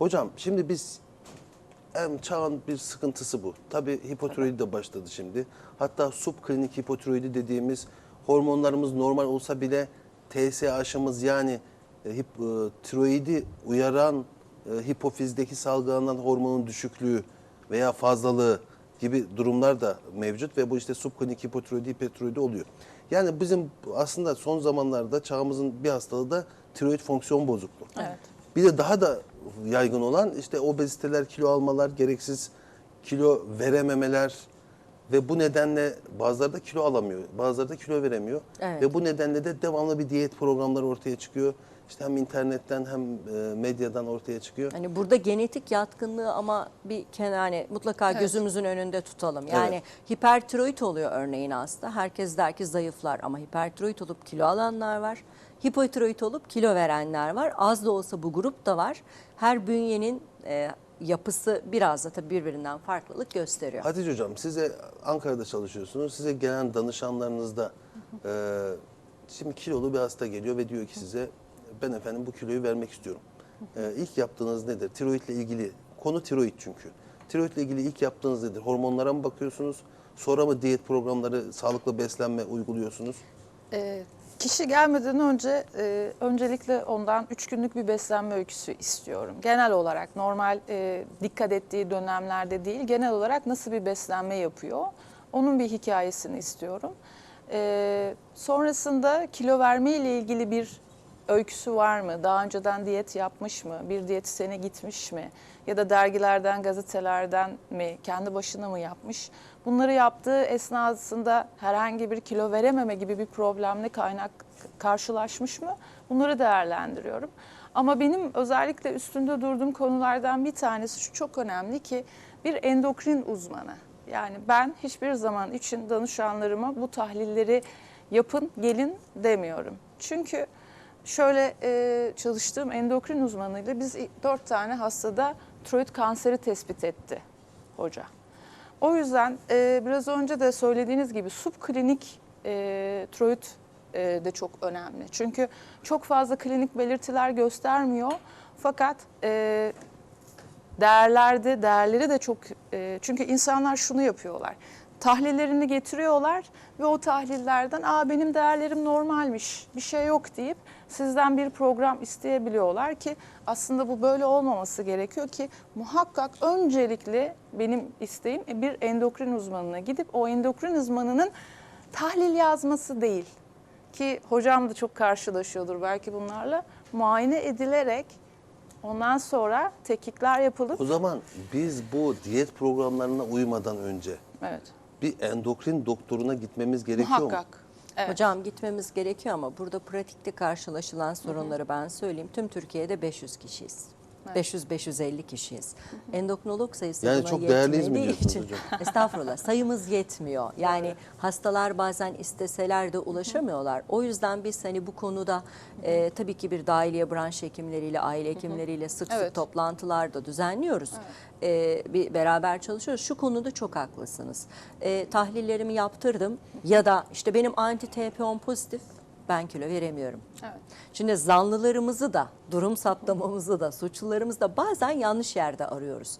Hocam şimdi biz hem çağın bir sıkıntısı bu. Tabii hipotiroidi de başladı şimdi. Hatta subklinik hipotiroidi dediğimiz hormonlarımız normal olsa bile TSH'ımız yani e, hip, e, tiroidi uyaran e, hipofizdeki salgılanan hormonun düşüklüğü veya fazlalığı gibi durumlar da mevcut ve bu işte subklinik hipotiroidi, hipertiroidi oluyor. Yani bizim aslında son zamanlarda çağımızın bir hastalığı da tiroid fonksiyon bozukluğu. Evet. Bir de daha da yaygın olan işte obeziteler, kilo almalar, gereksiz kilo verememeler ve bu nedenle bazıları da kilo alamıyor, bazıları da kilo veremiyor. Evet. Ve bu nedenle de devamlı bir diyet programları ortaya çıkıyor. İşte hem internetten hem e, medyadan ortaya çıkıyor. Hani burada genetik yatkınlığı ama bir kenar hani mutlaka Evet. gözümüzün önünde tutalım. Yani Evet. hipertiroid oluyor örneğin hasta. Herkes der ki zayıflar ama hipertiroid olup kilo alanlar var. Hipotiroid olup kilo verenler var. Az da olsa bu grup da var. Her bünyenin e, yapısı biraz da tabii birbirinden farklılık gösteriyor. Hatice Hocam size Ankara'da çalışıyorsunuz. Size gelen danışanlarınızda e, şimdi kilolu bir hasta geliyor ve diyor ki size ben efendim bu kiloyu vermek istiyorum. E, ilk yaptığınız nedir? Tiroidle ilgili konu tiroid çünkü. Tiroidle ilgili ilk yaptığınız nedir? Hormonlara mı bakıyorsunuz? Sonra mı diyet programları, sağlıklı beslenme uyguluyorsunuz? Ee, kişi gelmeden önce e, öncelikle ondan 3 günlük bir beslenme öyküsü istiyorum. Genel olarak normal e, dikkat ettiği dönemlerde değil, genel olarak nasıl bir beslenme yapıyor? Onun bir hikayesini istiyorum. Ee, sonrasında kilo verme ile ilgili bir öyküsü var mı? Daha önceden diyet yapmış mı? Bir diyetisyene gitmiş mi? Ya da dergilerden, gazetelerden mi? Kendi başına mı yapmış? Bunları yaptığı esnasında herhangi bir kilo verememe gibi bir problemle kaynak karşılaşmış mı? Bunları değerlendiriyorum. Ama benim özellikle üstünde durduğum konulardan bir tanesi şu çok önemli ki bir endokrin uzmanı. Yani ben hiçbir zaman için danışanlarıma bu tahlilleri yapın, gelin demiyorum. Çünkü şöyle e, çalıştığım endokrin uzmanıyla biz dört tane hastada tiroid kanseri tespit etti hoca. O yüzden e, biraz önce de söylediğiniz gibi subklinik e, tiroid e, de çok önemli. Çünkü çok fazla klinik belirtiler göstermiyor. Fakat e, değerlerde, değerleri de çok... e, çünkü insanlar şunu yapıyorlar. Tahlillerini getiriyorlar ve o tahlillerden aa benim değerlerim normalmiş, bir şey yok deyip sizden bir program isteyebiliyorlar ki aslında bu böyle olmaması gerekiyor ki muhakkak öncelikle benim isteğim bir endokrin uzmanına gidip o endokrin uzmanının tahlil yazması değil. Ki hocam da çok karşılaşıyordur belki bunlarla. Muayene edilerek ondan sonra tetkikler yapılıp O zaman biz bu diyet programlarına uymadan önce evet bir endokrin doktoruna gitmemiz gerekiyor mu? muhakkak evet. Hocam gitmemiz gerekiyor ama burada pratikte karşılaşılan sorunları ben söyleyeyim. Tüm Türkiye'de 500 kişiyiz. 500-550 kişiyiz. Endokrinolog sayısı Yani çok değerliyiz mi diyorsunuz için hocam? estağfurullah sayımız yetmiyor. Yani hastalar bazen isteseler de ulaşamıyorlar. O yüzden biz hani bu konuda e, tabii ki bir dahiliye branş hekimleriyle, aile hekimleriyle sık sık Evet. toplantılar da düzenliyoruz. E, bir beraber çalışıyoruz. Şu konuda çok haklısınız. E, tahlillerimi yaptırdım ya da işte benim anti TP10 pozitif ben kilo veremiyorum. Evet. Şimdi zanlılarımızı da, durum saptamamızı da, suçlularımızı da bazen yanlış yerde arıyoruz.